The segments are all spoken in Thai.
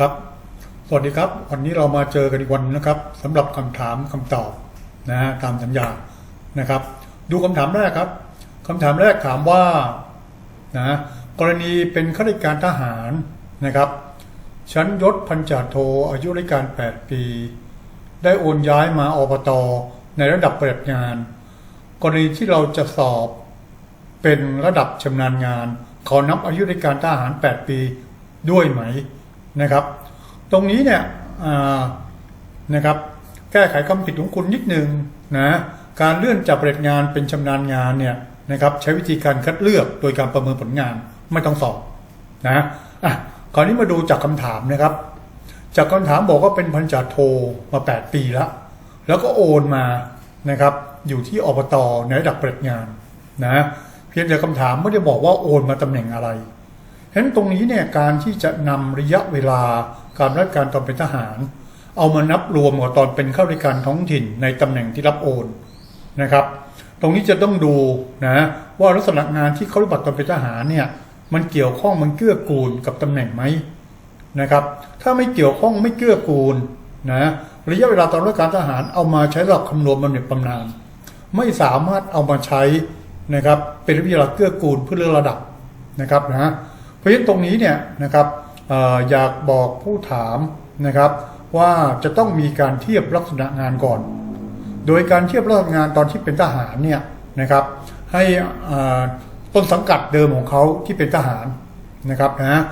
ครับ สวัสดีครับ วันนี้เรามาเจอกันอีกวันนะครับสำหรับคำถามคำตอบนะฮะตามสัญญานะครับ ดูคำถามแรกครับคำถามแรกถามว่านะกรณีเป็นข้าราชการทหารนะครับชั้นยศพันจ่าโทอายุราชการ 8 ปี ได้โอนย้ายมาอบตในระดับปฏิบัติงาน กรณีที่เราจะสอบเป็นระดับชำนาญงานขานับอายุในการทหาร 8 ปีด้วยไหม นะครับ ตรงนี้เนี่ยนะครับแก้ไขคำผิดของคุณนิดนึงนะการเลื่อนจากปฏิบัติงานเป็นชำนาญงานเนี่ยนะครับใช้วิธีการคัดเลือกโดยการประเมินผลงานไม่ต้องสอบนะอะคราวนี้มาดูจากคำถามนะครับ จากคำถามบอกว่าเป็นพันจ่าโทมา 8 ปีแล้ว แล้วก็โอนมานะครับอยู่ที่อบตในระดับปฏิบัติงานนะเพียงแต่คำถามไม่ได้บอกว่าโอนมาตำแหน่งอะไร ฉะนั้นตรงนี้เนี่ยการที่จะนำระยะเวลาการรับการตอนเป็นทหาร เอามานับรวมกับตอนเป็นข้าราชการท้องถิ่นในตำแหน่งที่รับโอนนะครับ ตรงนี้จะต้องดูนะว่าลักษณะงานที่เขาปฏิบัติตอนเป็นทหารเนี่ยมันเกี่ยวข้องมันเกื้อกูลกับตำแหน่งไหมนะครับ ถ้าไม่เกี่ยวข้องไม่เกื้อกูลนะระยะเวลาตอนรับการทหารเอามาใช้หลักคำนวณบำเหน็จบำนาญไม่สามารถเอามาใช้นะครับเป็นวิทยาเกื้อกูลเพื่อเลื่อกระดับนะครับนะ เพราะฉะนั้นตรงนี้เนี่ยนะครับอยากบอกผู้ถามนะครับว่าจะต้องมีการเทียบลักษณะงานก่อน โดยการเทียบลักษณะงานตอนที่เป็นทหารเนี่ยนะครับ ให้ต้นสังกัดเดิมของเขาที่เป็นทหารนะครับนะ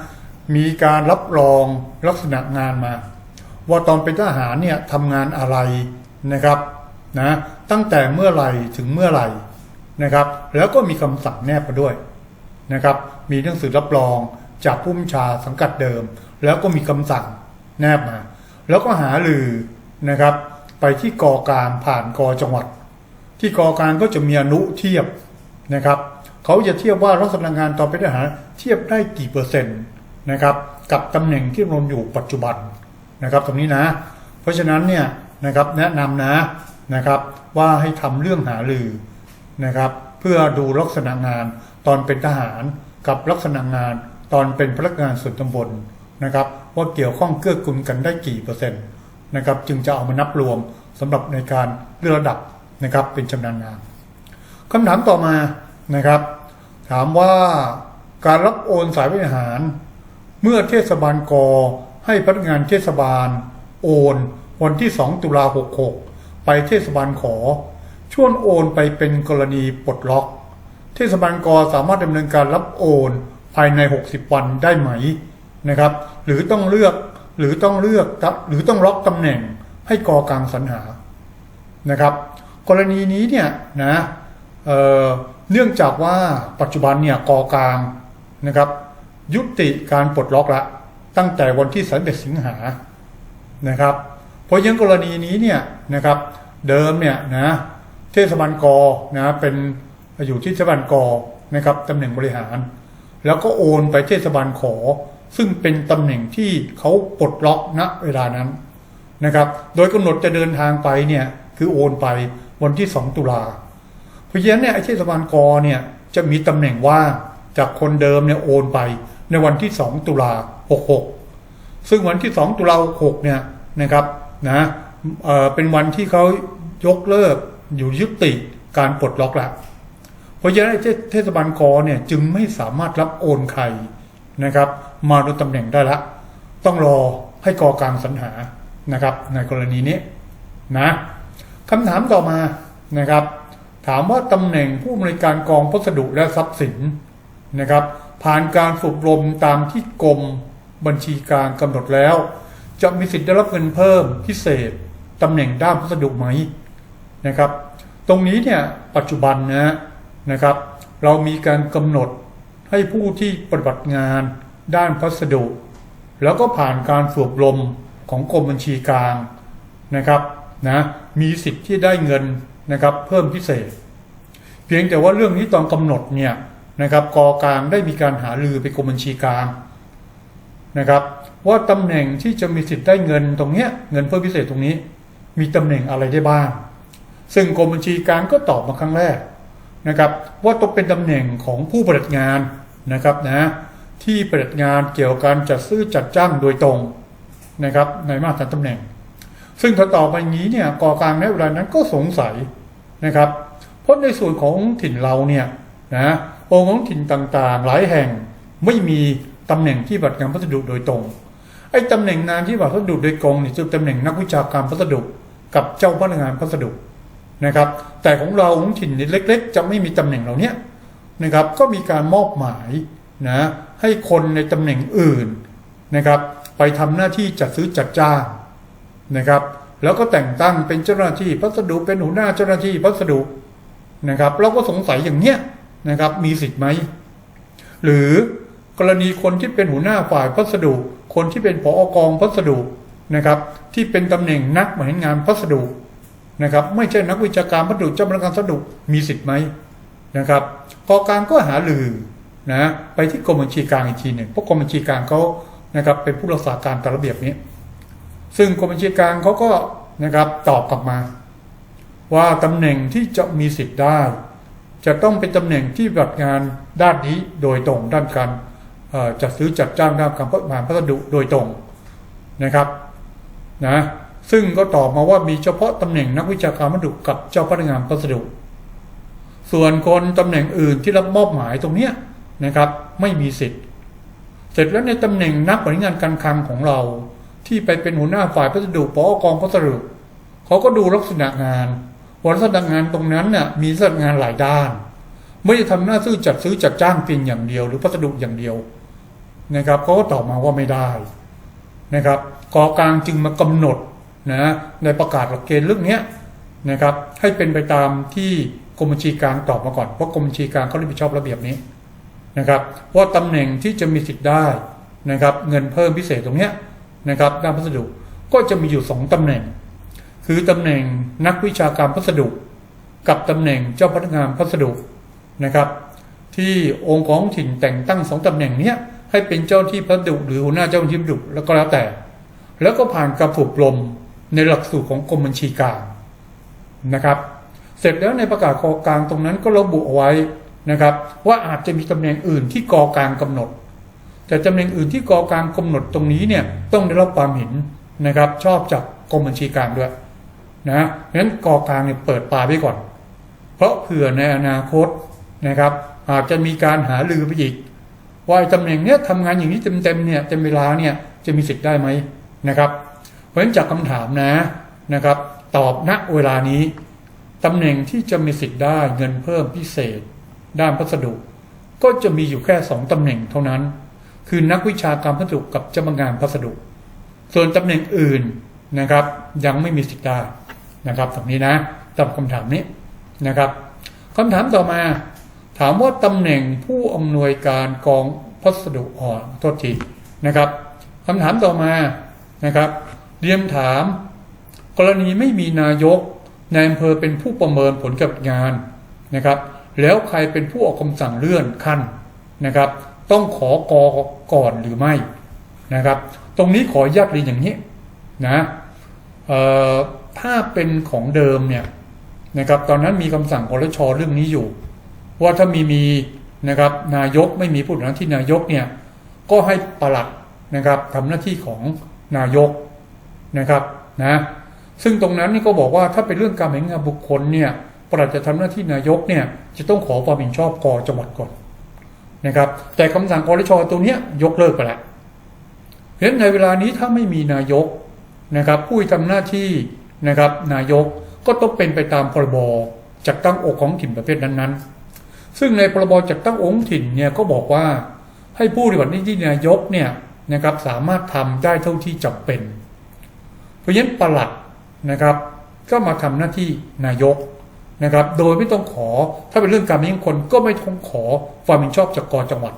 มีการรับรองลักษณะงานมา ว่าตอนเป็นทหารเนี่ยทำงานอะไรนะครับนะตั้งแต่เมื่อไหร่ถึงเมื่อไหร่นะครับ แล้วก็มีคำสั่งแนบมาด้วย นะครับ มีหนังสือรับรองจากผู้บัญชาสังกัดเดิม แล้วก็มีคำสั่งแนบมา แล้วก็หาลือนะครับ ไปที่กอกางผ่านกอจังหวัด ที่กอกางก็จะมีอนุเทียบนะครับเขาจะเทียบว่าลักษณะงานตอนเป็นทหารเทียบได้กี่เปอร์เซ็นต์นะครับ กับตำแหน่งที่ดำรงอยู่ปัจจุบันนะครับ ตรงนี้นะ เพราะฉะนั้นเนี่ยนะครับแนะนำนะนะครับว่าให้ทำเรื่องหาลือนะครับ เพื่อดูลักษณะงาน ตอนเป็นทหารกับลักษณะงาน ตอนเป็นพนักงานส่วนตำบลนะครับ ว่าเกี่ยวข้องเกื้อกูลกันได้กี่เปอร์เซ็นต์นะครับ จึงจะเอามานับรวมสำหรับในการเลือกระดับนะครับ เป็นชำนาญงานคำถามต่อมานะครับ ถามว่าการรับโอนสายบริหาร เมื่อเทศบาลกให้พนักงานเทศบาล โอนวันที่ 2 ตุลา66 ไปเทศบาลขอช่วงโอนไปเป็นกรณีปลดล็อก เทศบาลกสามารถดำเนินการรับโอนภายใน 60 วันได้ไหมนะครับ หรือต้องเลือกหรือต้องเลือกหรือต้องล็อกตำแหน่งให้กอกลางสรรหานะครับ กรณีนี้เนี่ยนะเเนื่องจากว่าปัจจุบันเนี่ยกอกลางนะครับ ยุติการปลดล็อกละตั้งแต่วันที่31สิงหานะครับ เพราะยังกรณีนี้เนี่ยนะครับ เดิมเนี่ยนะเทศบาลกนะเป็น อยู่ที่เทศบาลกนะครับตำแหน่งบริหาร แล้วก็โอนไปเทศบาลขอ ซึ่งเป็นตำแหน่งที่เขาปลดล็อกณเวลานั้นนะครับ โดยกำหนดจะเดินทางไปเนี่ยคือโอนไปวันที่ 2 ตุลาเพราะฉะนั้นเนี่ยเทศบาลกอเนี่ยจะมีตำแหน่งว่างจากคนเดิมเนี่ยโอนไปในวันที่ 2 ตุลา66 ซึ่งวันที่ 2 ตุลา66เนี่ยนะครับนะเเป็นวันที่เขายกเลิกอยู่ยุติการปลดล็อกแล้ว เพราะฉะนั้นเทศบาลกอเนี่ยจึงไม่สามารถรับโอนใครนะครับ มาดนตำแหน่งได้ละ ต้องรอให้กอกลางสรรหานะครับ ในกรณีนี้นะคำถามต่อมานะครับ ถามว่าตำแหน่งผู้อำนวยการกองพัสดุและทรัพย์สินนะครับ ผ่านการฝึกอบรมตามที่กรมบัญชีกลางกำหนดแล้ว จะมีสิทธิ์ได้รับเงินเพิ่มพิเศษตำแหน่งด้านพัสดุไหมนะครับ ตรงนี้เนี่ยปัจจุบันนะ นะครับ เรามีการกำหนดให้ผู้ที่ปฏิบัติงานด้านพัสดุ แล้วก็ผ่านการฝึกอบรมของกรมบัญชีกลางนะครับนะมีสิทธิ์ที่ได้เงินนะครับเพิ่มพิเศษ เพียงแต่ว่าเรื่องนี้ตอนกำหนดเนี่ยนะครับกอกลางได้มีการหาลือไปกรมบัญชีกลางนะครับ ว่าตำแหน่งที่จะมีสิทธิ์ได้เงินตรงเนี้ยเงินเพิ่มพิเศษตรงนี้ มีตำแหน่งอะไรได้บ้าง ซึ่งกรมบัญชีกลางก็ตอบมาครั้งแรก นะครับว่าต้องเป็นตำแหน่งของผู้ปฏิบัติงานนะครับนะที่ปฏิบัติงานเกี่ยวกับการจัดซื้อจัดจ้างโดยตรงนะครับในมาตรฐานตำแหน่ง ซึ่งถ้าตอบไปอย่างนี้เนี่ยก่อกางในเวลานั้นก็สงสัยนะครับเพราะในส่วนของถิ่นเราเนี่ยนะองค์ของถิ่นต่างๆ หลายแห่งไม่มีตำแหน่งที่บัตรงานพัสดุโดยตรงไอ้ตำแหน่งงานที่บัตรพัสดุโดยตรงนี่คือตำแหน่งนักวิชาการพัสดุ กับเจ้าพนักงานพัสดุ นะครับ แต่ของเราของถิ่นเล็ก ๆ จะไม่มีตำแหน่งเหล่าเนี้ยนะครับ ก็มีการมอบหมายนะให้คนในตำแหน่งอื่นนะครับ ไปทำหน้าที่จัดซื้อจัดจ้างนะครับ แล้วก็แต่งตั้งเป็นเจ้าหน้าที่พัสดุเป็นหัวหน้าเจ้าหน้าที่พัสดุนะครับ เราก็สงสัยอย่างเนี้ยนะครับ มีสิทธิ์ไหมหรือกรณีคนที่เป็นหัวหน้าฝ่ายพัสดุ คนที่เป็นผอกองพัสดุนะครับ ที่เป็นตำแหน่งนักบริหารงานพัสดุ นะครับ ไม่ใช่นักวิชาการพัสดุเจ้าพนักงานพัสดุมีสิทธิ์ไหมนะครับกองกลางก็หาลือนะไปที่กรมบัญชีกลางอีกทีหนึ่งเพราะกรมบัญชีกลางเขานะครับเป็นผู้รักษาการตามระเบียบนี้ ซึ่งกรมบัญชีกลางเขาก็นะครับตอบกลับมา ว่าตำแหน่งที่จะมีสิทธิ์ได้ จะต้องเป็นตำแหน่งที่ปฏิบัติงานด้านนี้โดยตรงด้านการจัดซื้อจัดจ้างด้านการพัฒนาพัสดุโดยตรงนะครับนะ ซึ่งก็ตอบมาว่ามีเฉพาะตำแหน่งนักวิชาการพัสดุกับเจ้าพนักงานพัสดุ ส่วนคนตำแหน่งอื่นที่รับมอบหมายตรงเนี้ยนะครับ ไม่มีสิทธิ์ เสร็จแล้วในตำแหน่งนักบริหารงานการคลังของเรา ที่ไปเป็นหัวหน้าฝ่ายพัสดุปอกองพัสดุเขาก็ดูลักษณะงานว่าลักษณะงานตรงนั้นน่ะมีลักษณะงานหลายด้าน ไม่ได้ทำหน้าซื้อจัดซื้อจัดจ้างเพียงอย่างเดียว หรือพัสดุอย่างเดียวนะครับเขาก็ตอบมาว่าไม่ได้นะครับกอกลางจึงมากำหนด นะในประกาศหลักเกณฑ์เรื่องนี้นะครับให้เป็นไปตามที่กรมบัญชีกลางตอบมาก่อนเพราะกรมบัญชีกลางเขารับผิดชอบระเบียบนี้นะครับว่าตำแหน่งที่จะมีสิทธิ์ได้นะครับเงินเพิ่มพิเศษตรงนี้นะครับด้านพัสดุก็จะมีอยู่สองตำแหน่ง คือตำแหน่งนักวิชาการพัสดุ กับตำแหน่งเจ้าพนักงานพัสดุนะครับที่องค์ของถิ่นแต่งตั้งสองตำแหน่งนี้ให้เป็นเจ้าที่พัสดุหรือหัวหน้าเจ้าหน้าที่พัสดุแล้วก็แล้วแต่ แล้วก็ผ่านการฝึกอบรม ในหลักสูตรของกรมบัญชีกลางนะครับ เสร็จแล้วในประกาศกอกลางตรงนั้นก็ระบุเอาไว้นะครับ ว่าอาจจะมีตำแหน่งอื่นที่กอกลางกำหนด แต่ตำแหน่งอื่นที่กอกลางกำหนดตรงนี้เนี่ยต้องได้รับความเห็นนะครับ ชอบจากกรมบัญชีกลางด้วยนะงั้นกอกลางเนี่ยเปิดปลาไว้ก่อน เพราะเผื่อในอนาคตนะครับ อาจจะมีการหาลือไปอีก ว่าตำแหน่งเนี้ยทำงานอย่างนี้เต็มๆเนี่ยเต็มเวลาเนี่ยจะมีสิทธิ์ได้ไหมนะครับ ราะฉะนั้นจากคำถามนะนะครับ ตอบณเวลานี้ตำแหน่งที่จะมีสิทธิ์ได้เงินเพิ่มพิเศษ ด้านพัสดุ ก็จะมีอยู่แค่สองตำแหน่งเท่านั้น คือนักวิชาการพัสดุกับเจ้าพนักงานพัสดุ ส่วนตำแหน่งอื่นนะครับ ยังไม่มีสิทธิ์ได้นะครับตรงนี้นะตอบคำถามนี้นะครับคำถามต่อมา ถามว่าตำแหน่งผู้อำนวยการกองพัสดุอ่อนโทษทีนะครับคำถามต่อมานะครับ เรียมถาม กรณีไม่มีนายกนายอำเภอเป็นผู้ประเมินผลการงานนะครับ แล้วใครเป็นผู้ออกคำสั่งเลื่อนขั้นนะครับ ต้องขอกอก่อนหรือไม่นะครับ ตรงนี้ขออนุญาตเรียนอย่างนี้นะเอ่อถ้าเป็นของเดิมเนี่ยนะครับตอนนั้นมีคำสั่งคอรชเรื่องนี้อยู่ ว่าถ้ามีมีนะครับนายกไม่มีผู้ทำหน้าที่นายกเนี่ยก็ให้ปลัดนะครับทำหน้าที่ของนายก นะครับนะซึ่งตรงนั้นนี่ก็บอกว่าถ้าเป็นเรื่องการแบ่งงานบุคคลเนี่ยปลัดจะทำหน้าที่นายกเนี่ยจะต้องขอความเห็นชอบกอจังหวัดก่อนนะครับ แต่คำสั่งคอรชตัวเนี้ยยกเลิกไปแล้วเพราะฉะนั้นในเวลานี้ถ้าไม่มีนายกนะครับ ผู้ที่ทำหน้าที่นะครับ นายกก็ต้องเป็นไปตามพรบจัดตั้งองค์ของถิ่นประเภทนั้นๆ ซึ่งในพรบจัดตั้งองค์ถิ่นเนี่ยก็บอกว่าให้ผู้ปฏิบัติหน้าที่นายกเนี่ยนะครับสามารถทำได้เท่าที่จำเป็น ราะฉะนั้นปลัดนะครับ ก็มาทำหน้าที่นายกนะครับ โดยไม่ต้องขอถ้าเป็นเรื่องการเมืองคนก็ไม่ต้องขอความเห็นชอบจากกจังหวัด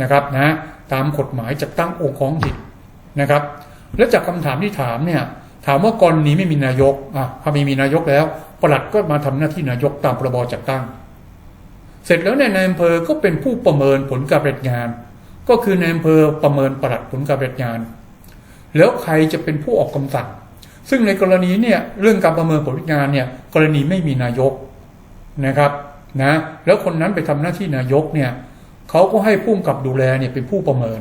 นะครับนะตามกฎหมายจัดตั้งองค์ของถิ่นนะครับ แล้วจากคำถามที่ถามเนี่ยถามว่ากรณีไม่มีนายกอะพอมีมีนายกแล้วปลัดก็มาทำหน้าที่นายกตามพระบจัดตั้ง เสร็จแล้วเนี่ยนายอำเภอก็เป็นผู้ประเมินผลการปฏิบัติงาน ก็คือนายอำเภอประเมินปลัดผลการปฏิบัติงาน แล้วใครจะเป็นผู้ออกคำสั่ง ซึ่งในกรณีเนี่ยเรื่องการประเมินผลงานเนี่ยกรณีไม่มีนายกนะครับนะแล้วคนนั้นไปทำหน้าที่นายกเนี่ยเขาก็ให้ผู้กับดูแลเนี่ยเป็นผู้ประเมิน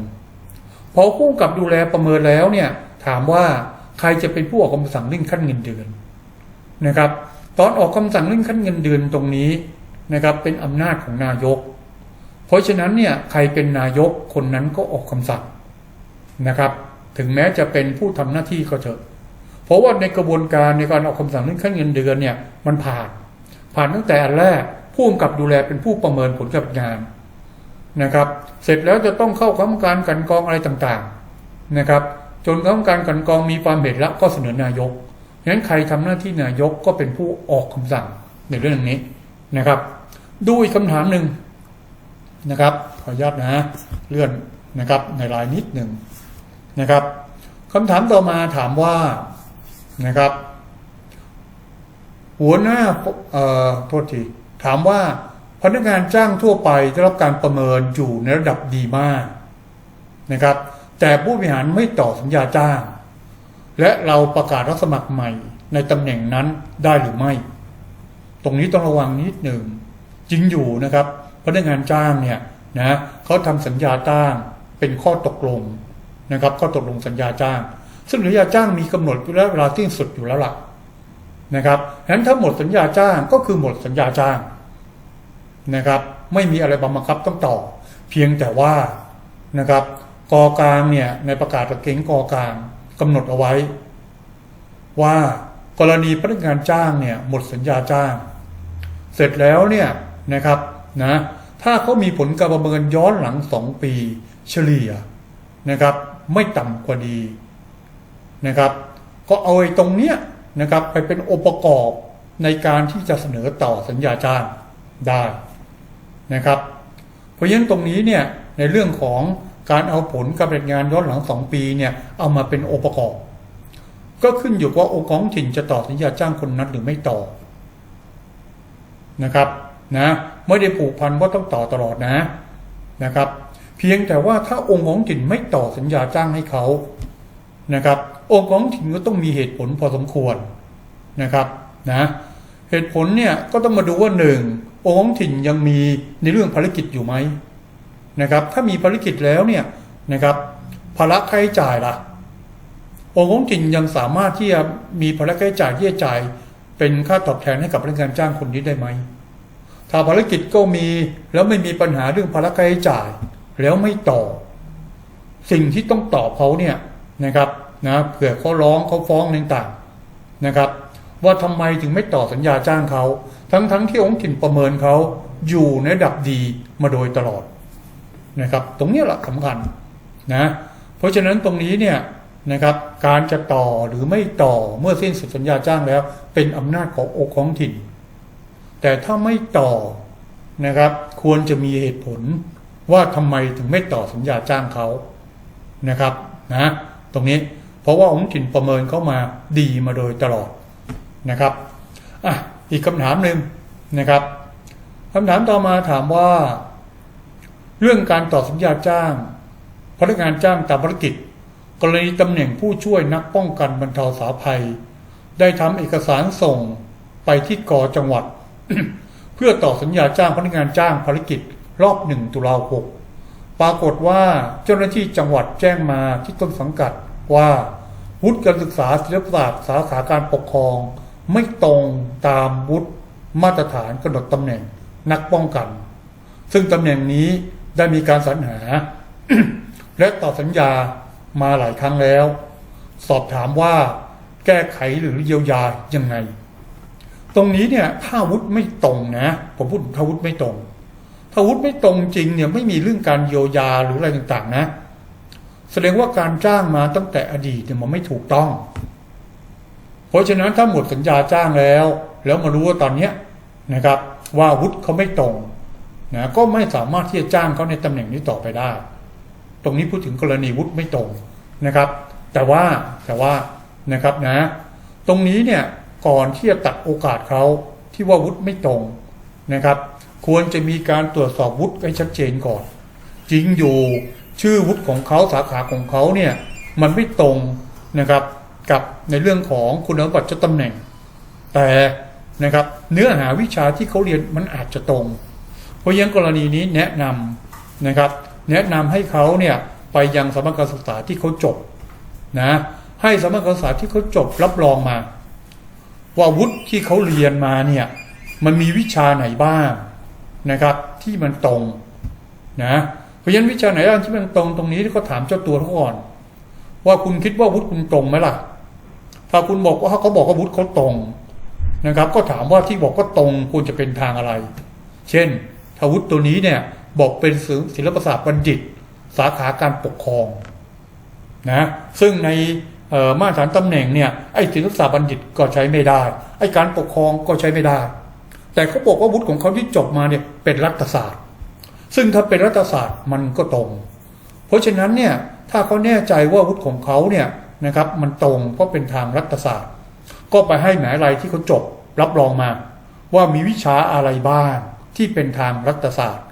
พอผู้กับดูแลประเมินแล้วเนี่ยถามว่าใครจะเป็นผู้ออกคำสั่งเรื่องขั้นเงินเดือนนะครับ ตอนออกคำสั่งเรื่องขั้นเงินเดือนตรงนี้นะครับเป็นอำนาจของนายก เพราะฉะนั้นเนี่ยใครเป็นนายกคนนั้นก็ออกคำสั่งนะครับ ถึงแม้จะเป็นผู้ทำหน้าที่ก็เถอะ เพราะว่าในกระบวนการในการออกคำสั่งเรื่องขั้นเงินเดือนเนี่ยมันผ่าน ผ่านตั้งแต่อันแรกผู้กำกับดูแลเป็นผู้ประเมินผลการงานนะครับ เสร็จแล้วจะต้องเข้าคณะกรรมการกันกองอะไรต่างๆนะครับ จนคณะกรรมการกันกองมีความเห็นแล้วก็เสนอนายกงั้นใครทำหน้าที่นายกก็เป็นผู้ออกคำสั่งในเรื่องนี้นะครับ ดูอีกคำถามหนึ่งนะครับ ขออนุญาตนะเลื่อนนะครับในรายนิดหนึ่ง นะครับคำถามต่อมาถามว่านะครับ หัวหน้าเอ่อโทษทีถามว่าพนักงานจ้างทั่วไปได้รับการประเมินอยู่ในระดับดีมากนะครับ แต่ผู้บริหารไม่ต่อสัญญาจ้าง และเราประกาศรับสมัครใหม่ในตำแหน่งนั้นได้หรือไม่ ตรงนี้ต้องระวังนิดหนึ่งจริงอยู่นะครับพนักงานจ้างเนี่ยนะเขาทำสัญญาจ้างเป็นข้อตกลง นะครับข้อตกลงสัญญาจ้าง ซึ่งสัญญาจ้างมีกำหนดและเวลาที่สุดอยู่แล้วล่ะนะครับฉะนั้นถ้าหมดสัญญาจ้างก็คือหมดสัญญาจ้างนะครับ ไม่มีอะไรบังคับต้องต่อ เพียงแต่ว่านะครับกอกลางเนี่ยในประกาศตะเก่งกอกลางกำหนดเอาไว้ ว่ากรณีพนักงานจ้างเนี่ยหมดสัญญาจ้าง เสร็จแล้วเนี่ยนะครับนะถ้าเขามีผลการประเมินย้อนหลังสองปีเฉลี่ยนะครับ ไม่ต่ำกว่าดีนะครับ ก็เอาไอ้ตรงเนี้ยนะครับไปเป็นองค์ประกอบในการที่จะเสนอต่อสัญญาจ้างได้นะครับ เพราะฉะนั้นตรงนี้เนี่ยในเรื่องของการเอาผลการปฏิบัติงานย้อนหลังสองปีเนี่ยเอามาเป็นองค์ประกอบ ก็ขึ้นอยู่ว่าองค์ของถิ่นจะต่อสัญญาจ้างคนนั้นหรือไม่ต่อนะครับนะไม่ได้ผูกพันว่าต้องต่อตลอดนะนะครับ พียงแต่ว่าถ้าองค์ของถิ่นไม่ต่อสัญญาจ้างให้เขานะครับ องค์ของถิ่นก็ต้องมีเหตุผลพอสมควรนะครับนะเหตุผลเนี่ยก็ต้องมาดูว่าหนึ่งองค์ของถิ่นยังมีในเรื่องภารกิจอยู่ไหมนะครับ ถ้ามีภารกิจแล้วเนี่ยนะครับภาระค่าใช้จ่ายล่ะ องค์ของถิ่นยังสามารถที่จะมีภาระค่าใช้จ่ายที่จะจ่ายเป็นค่าตอบแทนให้กับพนักงานจ้างคนนี้ได้ไหมถ้าภารกิจก็มีแล้วไม่มีปัญหาเรื่องภาระค่าใช้จ่าย แล้วไม่ต่อ สิ่งที่ต้องตอบเขาเนี่ยนะครับนะเผื่อเขาร้องเขาฟ้องต่างๆนะครับ ว่าทำไมถึงไม่ต่อสัญญาจ้างเขาทั้งๆทที่องค์ถิ่นประเมินเขาอยู่ในระดับดีมาโดยตลอดนะครับ ตรงนี้แหละสำคัญนะเพราะฉะนั้นตรงนี้เนี่ยนะครับการจะต่อหรือไม่ต่อเมื่อสิ้นสุดสัญญาจ้างแล้ว เป็นอำนาจขององค์ของถิ่น แต่ถ้าไม่ต่อนะครับ ควรจะมีเหตุผล ว่าทำไมถึงไม่ต่อสัญญาจ้างเขานะครับนะตรงนี้เพราะว่าองค์ถิ่นประเมินเขามาดีมาโดยตลอดนะครับอะอีกคำถามหนึ่งนะครับคำถามต่อมาถามว่า เรื่องการต่อสัญญาจ้าง พนักงานจ้างตามภารกิจ กรณีตำแหน่งผู้ช่วยนักป้องกันบรรเทาสาภัย ได้ทำเอกสารส่งไปที่กอจังหวัด เพื่อต่อสัญญาจ้างพนักงานจ้างภารกิจ รอบหนึ่งตุลาคมปรากฏว่าเจ้าหน้าที่จังหวัดแจ้งมาที่ต้นสังกัดว่าวุฒิการศึกษาศิลปศาสตร์สาขาการปกครอง ไม่ตรงตามวุฒิมาตรฐานกำหนดตำแหน่งนักป้องกัน ซึ่งตำแหน่งนี้ได้มีการสรรหา และต่อสัญญามาหลายครั้งแล้ว สอบถามว่าแก้ไขหรือเยียวยายังไง ตรงนี้เนี่ยถ้าวุฒิไม่ตรงนะ ผมพูดถ้าวุฒิไม่ตรง ถ้าวุฒิไม่ตรงจริงเนี่ยไม่มีเรื่องการเยียวยาหรืออะไรต่างๆ นะ แสดงว่าการจ้างมาตั้งแต่อดีตเนี่ยมันไม่ถูกต้อง เพราะฉะนั้นถ้าหมดสัญญาจ้างแล้ว แล้วมารู้ว่าตอนเนี้ยนะครับ ว่าวุฒิเขาไม่ตรงนะก็ไม่สามารถที่จะจ้างเขาในตำแหน่งนี้ต่อไปได้ ตรงนี้พูดถึงกรณีวุฒิไม่ตรงนะครับ แต่ว่าแต่ว่านะครับนะ ตรงนี้เนี่ยก่อนที่จะตัดโอกาสเขาที่ว่าวุฒิไม่ตรงนะครับ ควรจะมีการตรวจสอบวุฒิให้ชัดเจนก่อน จริงอยู่ชื่อวุฒิของเขาสาขาของเขาเนี่ยมันไม่ตรงนะครับกับในเรื่องของคุณสมบัติเจ้าตำแหน่ง แต่นะครับเนื้อหาวิชาที่เขาเรียนมันอาจจะตรง เพราะยังกรณีนี้แนะนำนะครับ แนะนำให้เขาเนี่ยไปยังสำนักการศึกษาที่เขาจบนะให้สมัครศึกษาที่เขาจบรับรองมา ว่าวุฒิที่เขาเรียนมาเนี่ยมันมีวิชาไหนบ้าง นะครับที่มันตรงนะเพราะฉะนั้นวิชาไหนบ้างที่มันตรงตรงนี้ที่เขาถามเจ้าตัวเขาก่อน ว่าคุณคิดว่าวุฒิคุณตรงไหมล่ะ ถ้าคุณบอกว่าเขาบอกว่าวุฒิเขาตรงนะครับ ก็ถามว่าที่บอกว่าตรงควรจะเป็นทางอะไร เช่นถ้าวุฒิตัวนี้เนี่ยบอกเป็นศิลปศาสตร์บัณฑิต สาขาการปกครองนะซึ่งในมาตรฐานตำแหน่งเนี่ยไอ้ศิลปศาสตร์บัณฑิตก็ใช้ไม่ได้ไอ้การปกครองก็ใช้ไม่ได้ แต่เขาบอกว่าวุฒิของเขาที่จบมาเนี่ยเป็นรัฐศาสตร์ ซึ่งถ้าเป็นรัฐศาสตร์มันก็ตรง เพราะฉะนั้นเนี่ยถ้าเขาแน่ใจว่าวุฒิของเขาเนี่ยนะครับมันตรงเพราะเป็นทางรัฐศาสตร์ ก็ไปให้หมายอะไรที่เขาจบรับรองมา ว่ามีวิชาอะไรบ้างที่เป็นทางรัฐศาสตร์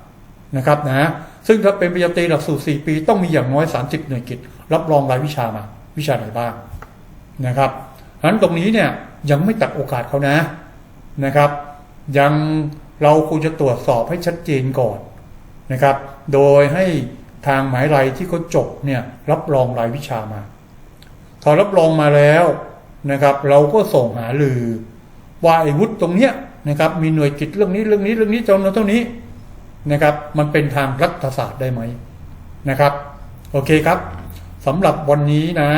นะครับนะซึ่งถ้าเป็นปริญญาตรีหลักสูตร 4 ปี ต้องมีอย่างน้อย 30 หน่วยกิจ รับรองรายวิชามา วิชาไหนบ้างนะครับฉะนั้นตรงนี้เนี่ยยังไม่ตัดโอกาสเขานะนะครับ ยังเราควรจะตรวจสอบให้ชัดเจนก่อนนะครับ โดยให้ทางหมายไรที่เขาจบเนี่ยรับรองรายวิชามาพอรับรองมาแล้วนะครับ เราก็ส่งหาลือว่าไอ้วุฒิตรงเนี้ยนะครับมีหน่วยกิจเรื่องนี้เรื่องนี้เรื่องนี้จำนวนเท่านี้นะครับ มันเป็นทางรัฐศาสตร์ได้ไหมนะครับ โอเคครับสำหรับวันนี้นะ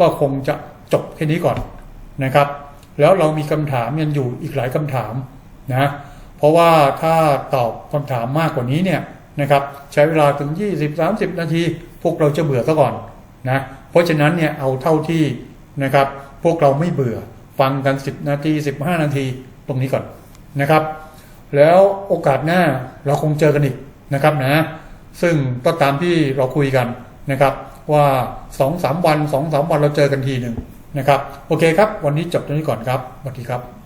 ก็คงจะจบแค่นี้ก่อนนะครับ แล้วเรามีคำถามยังอยู่อีกหลายคำถาม นะเพราะว่าถ้าตอบคำถามมากกว่านี้เนี่ยนะครับใช้เวลาถึง 20-30 นาที พวกเราจะเบื่อซะก่อนนะเพราะฉะนั้นเนี่ยเอาเท่าที่นะครับพวกเราไม่เบื่อฟังกัน 10 นาที 15 นาทีตรงนี้ก่อนนะครับ แล้วโอกาสหน้าเราคงเจอกันอีกนะครับนะซึ่งก็ตามที่เราคุยกันนะครับว่า 2-3 วัน 2-3 วันเราเจอกันทีหนึ่งนะครับ โอเคครับ วันนี้จบตรงนี้ก่อนครับสวัสดีครับ